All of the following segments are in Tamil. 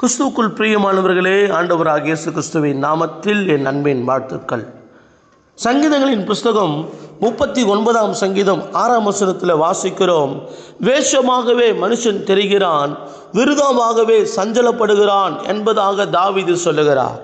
கிறிஸ்துவுக்குள் பிரியமானவர்களே ஆண்டவராக இயேசு கிறிஸ்துவின் நாமத்தில் என் அன்பின் வாழ்த்துக்கள். சங்கீதங்களின் புஸ்தகம் முப்பத்தி ஒன்பதாம் சங்கீதம் ஆறாம் வசனத்தில் வாசிக்கிறோம். வேஷமாகவே மனுஷன் தெரிகிறான் விருதமாகவே சஞ்சலப்படுகிறான் என்பதாக தாவிது சொல்லுகிறார்.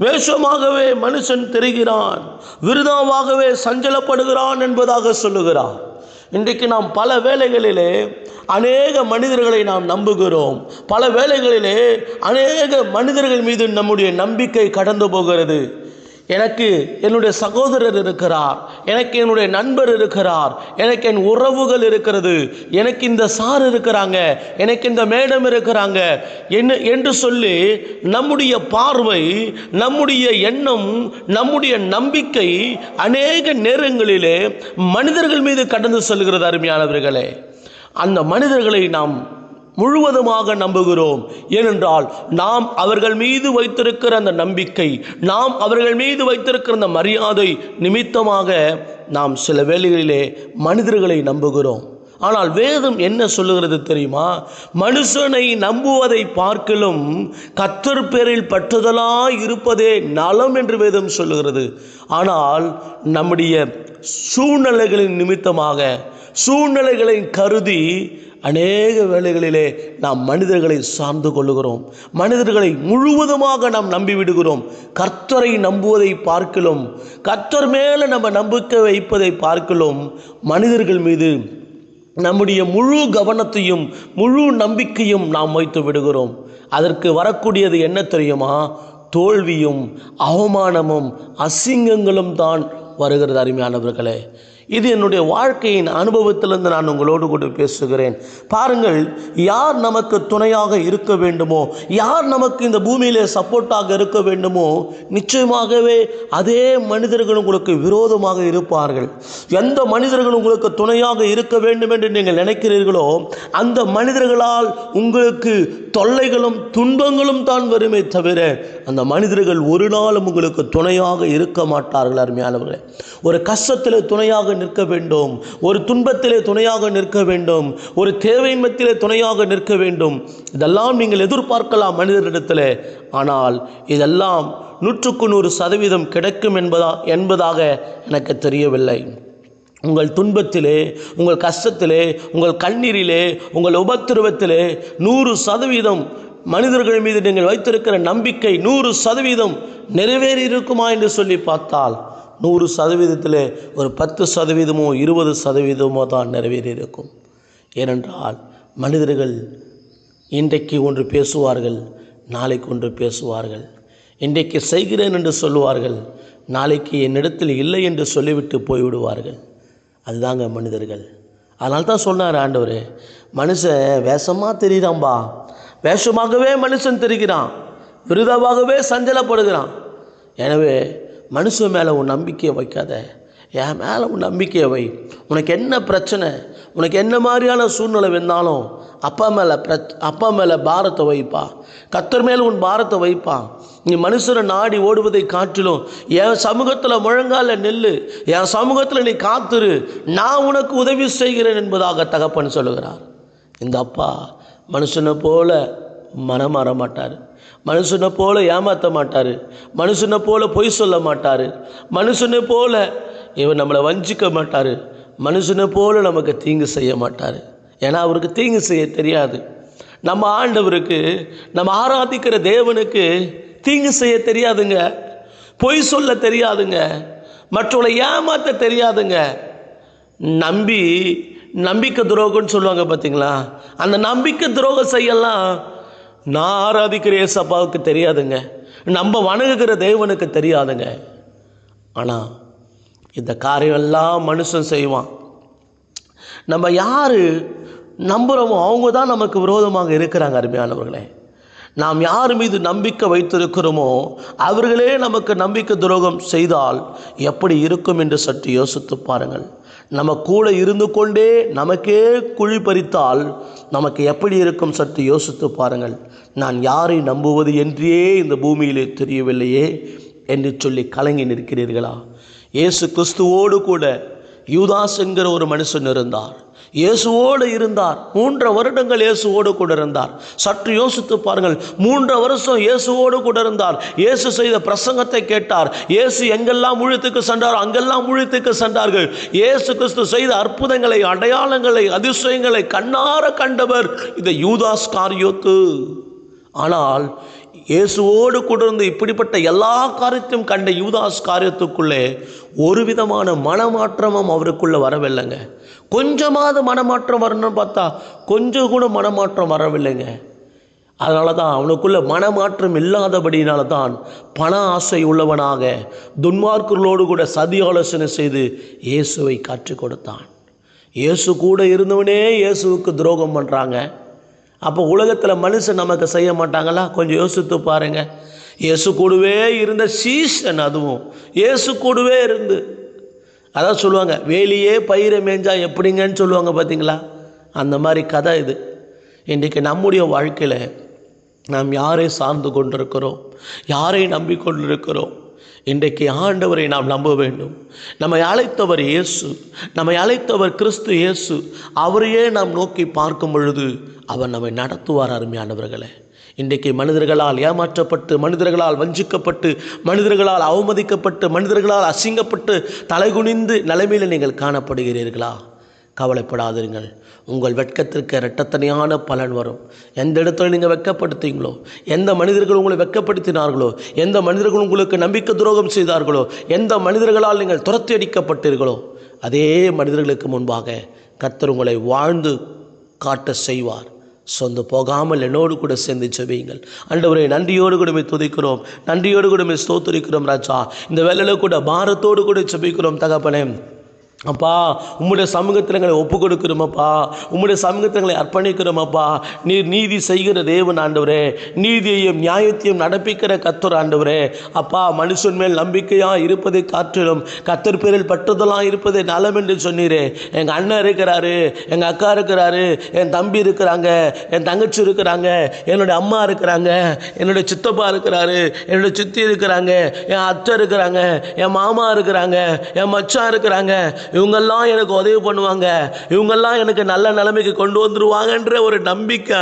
வேஷமாகவே மனுஷன் தெரிகிறான் விருதமாகவே சஞ்சலப்படுகிறான் என்பதாக சொல்லுகிறார். இன்றைக்கு நாம் பல வேலைகளிலே அநேக மனிதர்களை நாம் நம்புகிறோம். பல வேலைகளிலே அநேக மனிதர்கள் மீது நம்முடைய நம்பிக்கை கடந்து போகிறது. எனக்கு என்னுடைய சகோதரர் இருக்கிறார். எனக்கு என்னுடைய நண்பர் இருக்கிறார். எனக்கு என் உறவுகள் இருக்கிறது. எனக்கு இந்த சார் இருக்கிறாங்க. எனக்கு இந்த மேடம் இருக்கிறாங்க. என்ன என்று சொல்லி நம்முடைய பார்வை நம்முடைய எண்ணம் நம்முடைய நம்பிக்கை அநேக நேரங்களிலே மனிதர்கள் மீது கடந்து செல்கிறது அருமையானவர்களே. அந்த மனிதர்களை நாம் முழுவதுமாக நம்புகிறோம். ஏனென்றால் நாம் அவர்கள் மீது வைத்திருக்கிற அந்த நம்பிக்கை நாம் அவர்கள் மீது வைத்திருக்கிற அந்த மரியாதை நிமித்தமாக நாம் சில வேளைகளிலே மனிதர்களை நம்புகிறோம். ஆனால் வேதம் என்ன சொல்லுகிறது தெரியுமா? மனுஷனை நம்புவதை பார்க்கலும் கத்தர் பேரில் பற்றுதலாய் இருப்பதே நலம் என்று வேதம் சொல்லுகிறது. ஆனால் நம்முடைய சூழ்நிலைகளின் நிமித்தமாக சூழ்நிலைகளை கருதி அநேக வேலைகளிலே நாம் மனிதர்களை சார்ந்து கொள்ளுகிறோம். மனிதர்களை முழுவதுமாக நாம் நம்பி விடுகிறோம். கர்த்தரை நம்புவதை பார்க்கலும் கர்த்தர் மேலே நம்ம நம்பிக்கை வைப்பதை பார்க்கலும் மனிதர்கள் மீது நம்முடைய முழு கவனத்தையும் முழு நம்பிக்கையும் நாம் வைத்து விடுகிறோம். அதற்கு வரக்கூடியது என்ன தெரியுமா? தோல்வியும் அவமானமும் அசிங்கங்களும் தான் வருகிறது அருமையானவர்களே இது என்னுடைய வாழ்க்கையின் அனுபவத்திலிருந்து நான் உங்களோடு கூட பேசுகிறேன். பாருங்கள் யார் நமக்கு துணையாக இருக்க வேண்டுமோ யார் நமக்கு இந்த பூமியிலே சப்போர்ட்டாக இருக்க வேண்டுமோ நிச்சயமாகவே அதே மனிதர்கள் உங்களுக்கு விரோதமாக இருப்பார்கள். எந்த மனிதர்கள் உங்களுக்கு துணையாக இருக்க வேண்டும் என்று நீங்கள் நினைக்கிறீர்களோ அந்த மனிதர்களால் உங்களுக்கு தொல்லைகளும் துன்பங்களும் தான் வருமே தவிர அந்த மனிதர்கள் ஒரு நாளும் உங்களுக்கு துணையாக இருக்க மாட்டார்கள் அருமையானவர்களே. ஒரு கஷ்டத்தில் துணையாக நிற்க வேண்டும் ஒரு துன்பத்திலே துணையாக நிற்க வேண்டும் ஒரு தேவையின்மத்திலே துணையாக நிற்க வேண்டும். இதெல்லாம் நீங்கள் எதிர்பார்க்கலாம் மனிதரிடத்தில். ஆனால் இதெல்லாம் நூற்றுக்கு நூறு சதவீதம் கிடைக்கும் என்பதா என்பதாக எனக்கு தெரியவில்லை. உங்கள் துன்பத்திலே உங்கள் கஷ்டத்திலே உங்கள் கண்ணீரிலே உங்கள் உபத்திருவத்திலே நூறு சதவீதம் மனிதர்கள் மீது நீங்கள் வைத்திருக்கிற நம்பிக்கை நூறு சதவீதம் நிறைவேறி இருக்குமா என்று சொல்லி பார்த்தால் நூறு சதவீதத்தில் ஒரு பத்து சதவீதமோ இருபது சதவீதமோ தான் நிறைவேறி இருக்கும் ஏனென்றால் மனிதர்கள் இன்றைக்கு ஒன்று பேசுவார்கள் நாளைக்கு ஒன்று பேசுவார்கள். இன்றைக்கு செய்கிறேன் என்று சொல்லுவார்கள் நாளைக்கு என்னிடத்தில் இல்லை என்று சொல்லிவிட்டு போய்விடுவார்கள். அதுதாங்க மனிதர்கள். அதனால தான் சொன்னார் ஆண்டவர் மனுஷன் வேஷமாக தெரியுதாம்பா? வேஷமாகவே மனுஷன் தெரிகிறான். விருதாவாகவே சஞ்சலப்படுகிறான். எனவே மனுஷன் மேலே உன் நம்பிக்கையை வைக்காத. என் மேலே உன் நம்பிக்கையை வை. உனக்கு என்ன பிரச்சனை? உனக்கு என்ன மாதிரியான சூழ்நிலை வந்தாலும் அப்பா மேலே பிர அப்பா மேலே பாரத்தை வைப்பா. கத்தர் மேலே உன் பாரத்தை வைப்பா. நீ மனுஷரை நாடி ஓடுவதை காட்டிலும் என் சமூகத்தில் முழங்கால நெல்லு. என் சமூகத்தில் நீ காத்துரு. நான் உனக்கு உதவி செய்கிறேன் என்பதாக தகப்பன் சொல்லுகிறார். இந்த அப்பா மனுஷனை போல மனம் மாற மாட்டார் மனுஷனை போல ஏமாற்ற மாட்டார். மனுஷனை போல பொய் சொல்ல மாட்டார். மனுஷனை போல இவர் நம்மளை வஞ்சிக்க மாட்டார். மனுஷனை போல நமக்கு தீங்கு செய்ய மாட்டார். ஏன்னா அவருக்கு தீங்கு செய்ய தெரியாது. நம்ம ஆண்டவருக்கு நம்ம ஆராதிக்கிற தேவனுக்கு தீங்கு செய்ய தெரியாதுங்க. பொய் சொல்ல தெரியாதுங்க. மற்றவங்களை ஏமாற்ற தெரியாதுங்க. நம்பி நம்பிக்கை துரோகம்னு சொல்லுவாங்க பார்த்தீங்களா அந்த நம்பிக்கை துரோகம் செய்யலாம் நான் ஆராதிக்கிற ஏசப்பாவுக்கு தெரியாதுங்க. நம்ம வணங்குகிற தேவனுக்கு தெரியாதுங்க. ஆனால் இந்த காரியமெல்லாம் மனுஷன் செய்வான். நம்ம யார் நம்புகிறோமோ அவங்க தான் நமக்கு விரோதமாக இருக்கிறாங்க அருமையானவர்களே. நாம் யார் மீது நம்பிக்கை வைத்திருக்கிறோமோ அவர்களே நமக்கு நம்பிக்கை துரோகம் செய்தால் எப்படி இருக்கும் என்று சற்று யோசித்து பாருங்கள். நம்ம கூட இருந்து கொண்டே நமக்கே குழி பறித்தால் நமக்கு எப்படி இருக்கும் சற்று யோசித்து பாருங்கள். நான் யாரை நம்புவது என்றே இந்த பூமியிலே தெரியவில்லையே என்று சொல்லி கலங்கி நிற்கிறீர்களா? இயேசு கிறிஸ்துவோடு கூட யூதாஸ் என்கிற ஒரு மனுஷன் இருந்தார். இயேசுவோடு இருந்தார். மூன்று வருடங்கள் இயேசுவோடு கூட இருந்தார். சற்று யோசித்து பாருங்கள். மூன்று வருஷம் இயேசுவோடு கூட இருந்தார். இயேசு செய்த பிரசங்கத்தை கேட்டார். இயேசு எங்கெல்லாம் முழுத்துக்கு சென்றார் அங்கெல்லாம் முழுத்துக்கு சென்றார்கள். இயேசு கிறிஸ்து செய்த அற்புதங்களை அடையாளங்களை அதிசயங்களை கண்ணார கண்டவர் இந்த யூதாஸ் காரியோத்து. ஆனால் இயேசுவோடு கூட இருந்து இப்படிப்பட்ட எல்லா காரியத்தையும் கண்ட யூதாஸ் காரியத்துக்குள்ளே ஒரு விதமான மனமாற்றமும் அவருக்குள்ளே வரவில்லைங்க. கொஞ்சமாவது மனமாற்றம் வரணும்னு பார்த்தா கொஞ்சம் கூட மனமாற்றம் வரவில்லைங்க. அதனால தான் அவனுக்குள்ள மனமாற்றம் இல்லாதபடினால தான் பண ஆசை உள்ளவனாக துன்மார்க்கர்களோடு கூட சதி ஆலோசனை செய்து இயேசுவை கற்றுக் கொடுத்தான். இயேசு கூட இருந்தவனே இயேசுவுக்கு துரோகம் பண்ணுறாங்க அப்போ உலகத்தில் மனுஷன் நமக்கு செய்ய மாட்டாங்களா? கொஞ்சம் யோசித்து பாருங்க. இயேசு கூடவே இருந்த சீசன் அதுவும். இயேசு கூடவே இருந்து. அதான் சொல்லுவாங்க வேலியே பயிரை மேஞ்சா எப்படிங்கன்னு சொல்லுவாங்க பார்த்தீங்களா அந்த மாதிரி கதை இது. இன்றைக்கு நம்முடைய வாழ்க்கையில் நாம் யாரை சார்ந்து கொண்டிருக்கிறோம்? யாரை நம்பிக்கொண்டிருக்கிறோம்? இன்றைக்கு ஆண்டவரை நாம் நம்ப வேண்டும். நம்மை அழைத்தவர் இயேசு நம்மை அழைத்தவர் கிறிஸ்து இயேசு அவரையே நாம் நோக்கி பார்க்கும் பொழுது அவர் நம்மை நடத்துவார் அருமையானவர்களே. இன்றைக்கு மனிதர்களால் ஏமாற்றப்பட்டு மனிதர்களால் வஞ்சிக்கப்பட்டு மனிதர்களால் அவமதிக்கப்பட்டு மனிதர்களால் அசிங்கப்பட்டு தலைகுனிந்து நிலைமையில் நீங்கள் காணப்படுகிறீர்களா? கவலைப்படாதீர்கள் உங்கள் வெட்கத்திற்கு இரட்டத்தனையான பலன் வரும். எந்த இடத்துல நீங்கள் வெக்கப்படுத்தீங்களோ எந்த மனிதர்கள் உங்களை வெட்கப்படுத்தினார்களோ எந்த மனிதர்கள் உங்களுக்கு நம்பிக்கை துரோகம் செய்தார்களோ எந்த மனிதர்களால் நீங்கள் துரத்தி அடிக்கப்பட்டீர்களோ அதே மனிதர்களுக்கு முன்பாக கர்த்தர் உங்களை வாழ்ந்து காட்ட செய்வார். சொந்த போகாமல் என்னோடு கூட சேர்ந்து செவியுங்கள் அண்டவரை நன்றியோடு கூடமே துதிக்கிறோம். நன்றியோடு கூடமே மே ராஜா. இந்த வேலையில் கூட பாரத்தோடு கூட செபிக்கிறோம் தகப்பனே. அப்பா உம்முடைய சமூகத்தில் எங்களை ஒப்பு கொடுக்கிறோமப்பா உம்முடைய சமூகத்தில் எங்களை அர்ப்பணிக்கிறோமப்பா. நீர் நீதி செய்கிற தேவன் ஆண்டவரே. நீதியையும் நியாயத்தையும் நடப்பிக்கிற கத்தர் ஆண்டவரே. அப்பா மனுஷன் மேல் நம்பிக்கையாக இருப்பதை காற்றிலும் கத்தர் பேரில் பட்டுதலாக இருப்பதை நலம் என்று சொன்னீரே. எங்கள் அண்ணன் இருக்கிறாரு எங்கள் அக்கா இருக்கிறாரு என் தம்பி இருக்கிறாங்க என் தங்கச்சி இருக்கிறாங்க என்னுடைய அம்மா இருக்கிறாங்க என்னுடைய சித்தப்பா இருக்கிறாரு என்னுடைய சித்தி இருக்கிறாங்க என் அத்தை இருக்கிறாங்க என் மாமா இருக்கிறாங்க என் மச்சான் இருக்கிறாங்க இவங்கெல்லாம் எனக்கு உதவி பண்ணுவாங்க. இவங்கெல்லாம் எனக்கு நல்ல நிலைமைக்கு கொண்டு வந்துடுவாங்கன்ற ஒரு நம்பிக்கை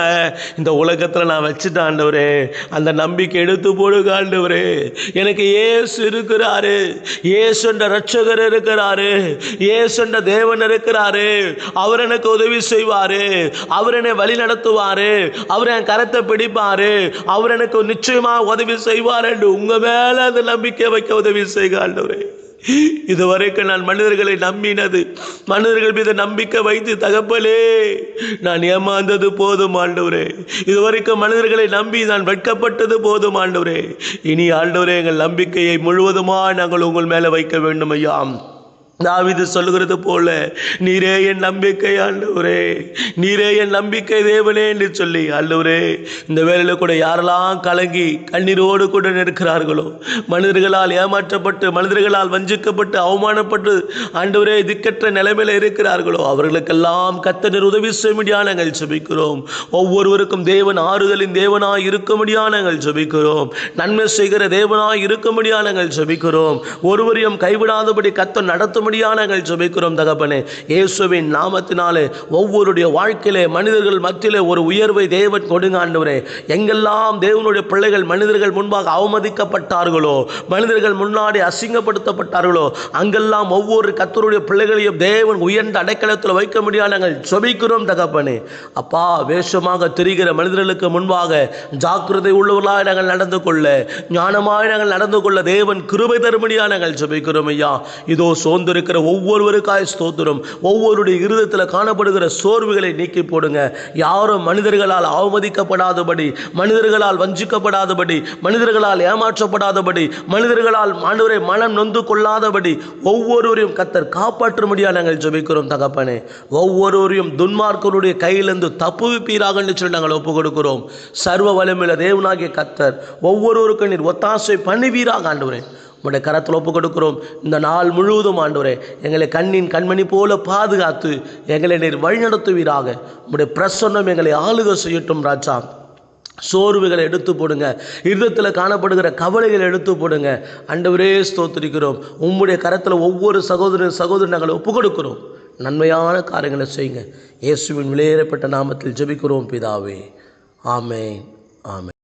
இந்த உலகத்தில் நான் வச்சுட்டேன் ஆண்டவரே. அந்த நம்பிக்கை எடுத்து போடுங்க ஆண்டவரே. எனக்கு ஏசு இருக்கிறாரு. ஏசுன்ற ரட்சகர் இருக்கிறாரு. ஏசுன்ற தேவன் இருக்கிறாரு. அவர் எனக்கு உதவி செய்வாரு. அவர் என்னை வழி நடத்துவாரு. அவர் என் கரத்தை பிடிப்பாரு. அவர் எனக்கு நிச்சயமா உதவி செய்வார் என்று உங்க மேல அந்த நம்பிக்கை வைக்க உதவி செய்க ஆண்டவரே. இதுவரைக்கும் நான் மனிதர்களை நம்பினது மனிதர்கள் மீது நம்பிக்கை வைத்து தகப்பலே நான் ஏமாந்தது போதும் ஆண்டவரே. இதுவரைக்கும் மனிதர்களை நம்பி நான் வெட்கப்பட்டது போதும் ஆண்டவரே. இனி ஆண்டவரே எங்கள் நம்பிக்கையை முழுவதுமாக நாங்கள் உங்கள் மேலே வைக்க வேண்டும் ஐயா தாவிது சொல்லுகிறது போல நீரே என் நம்பிக்கை ஆண்டவரே நீரே என் நம்பிக்கை தேவனே என்று சொல்லி ஆண்டவரே இந்த வேலையில் கூட யாரெல்லாம் கலங்கி கண்ணீரோடு கூட நிற்கிறார்களோ மனிதர்களால் ஏமாற்றப்பட்டு மனிதர்களால் வஞ்சிக்கப்பட்டு அவமானப்பட்டு ஆண்டவரே திக்கற்ற நிலைமையில் இருக்கிறார்களோ அவர்களுக்கெல்லாம் கத்தனர் உதவி செய்யும்படியா நாங்கள் ஜபிக்கிறோம். ஒவ்வொருவருக்கும் தேவன் ஆறுதலின் தேவனாய் இருக்கும்படியா நாங்கள் ஜபிக்கிறோம். நன்மை செய்கிற தேவனாய் இருக்கும்படியா நாங்கள் ஜபிக்கிறோம். ஒருவரையும் கைவிடாதபடி கத்தர் நடத்தும்படியா நாங்கள் ஜெபிக்கிறோம் தகப்பனே. இயேசுவின் நாமத்தினாலே ஒவ்வொருடைய வாழ்க்கையிலே மனிதர்கள் மத்தியிலே ஒரு உயர்வை தேவன் கொடுங்க ஆண்டவரே. எங்கெல்லாம் தேவனுடைய பிள்ளைகள் மனிதர்கள் முன்பாக அவமதிக்கப்பட்டார்களோ மனிதர்கள் முன்னாடி அசிங்கப்படுத்தப்பட்டார்களோ அங்கெல்லாம் ஒவ்வொரு கத்தருடைய பிள்ளைகளையும் தேவன் உயர்ந்த அடைக்கலத்தில் வைக்க முடியாது நாங்கள் ஜெபிக்கிறோம் தகப்பனே. அப்பா வேஷமாக தெரிகிற மனிதர்களுக்கு முன்பாக ஜாக்கிரதை உள்ளவர்களாக நாங்கள் நடந்து கொள்ள ஞானமாக நாங்கள் நடந்து கொள்ள தேவன் கிருபை தரும்படியா நாங்கள் ஜெபிக்கிறோம் ஐயா. இதோ சோர்ந்திருக்கிற ஒவ்வொருவருக்காய் ஸ்தோத்திரம். ஒவ்வொருடைய இருதத்தில் காணப்படுகிற சோர்வுகளை நீக்கி போடுங்க. யாரும் மனிதர்களால் அவமதிக்கப்படாதபடி மனிதர்களால் வஞ்சிக்கப்படாதபடி மனிதர்களால் ஏமாற்றப்படாதபடி மனிதர்களால் மாணவரை மனம் நொந்து கொள்ளாதபடி ஒவ்வொருவரையும் கத்தர் காப்பாற்றும்படியா நாங்கள் ஜெபிக்கிறோம் தகப்பனே. ஒவ்வொருவரையும் துன்மார்க்கருடைய கையிலிருந்து தப்புவிப்பீராக சொல்லி நாங்கள் ஒப்புக் கொடுக்கிறோம் சர்வ வலிமையில தேவனாகிய கத்தர் ஒவ்வொருவருக்கும் நீர் ஒத்தாசை பண்ணுவீராக ஆண்டவரே. உங்களுடைய கரத்தில் ஒப்பு கொடுக்கிறோம் இந்த நாள் முழுவதும் ஆண்டவரே எங்களை கண்ணின் கண்மணி போல பாதுகாத்து எங்களை நீர் வழிநடத்துவீராக. உங்களுடைய பிரசன்னம் எங்களை ஆளுக செய்யட்டும் ராஜா. சோர்வுகளை எடுத்து போடுங்க. இருதத்தில் காணப்படுகிற கவலைகளை எடுத்து போடுங்க. அண்டவரே ஸ்தோத்திரிக்கிறோம். உம்முடைய கரத்தில் ஒவ்வொரு சகோதர சகோதரன் நாங்கள் ஒப்பு கொடுக்கிறோம் நன்மையான காரியங்களை செய்யுங்க. இயேசுவின் விலையேறப்பட்ட நாமத்தில் ஜெபிக்கிறோம் பிதாவே. ஆமே ஆமே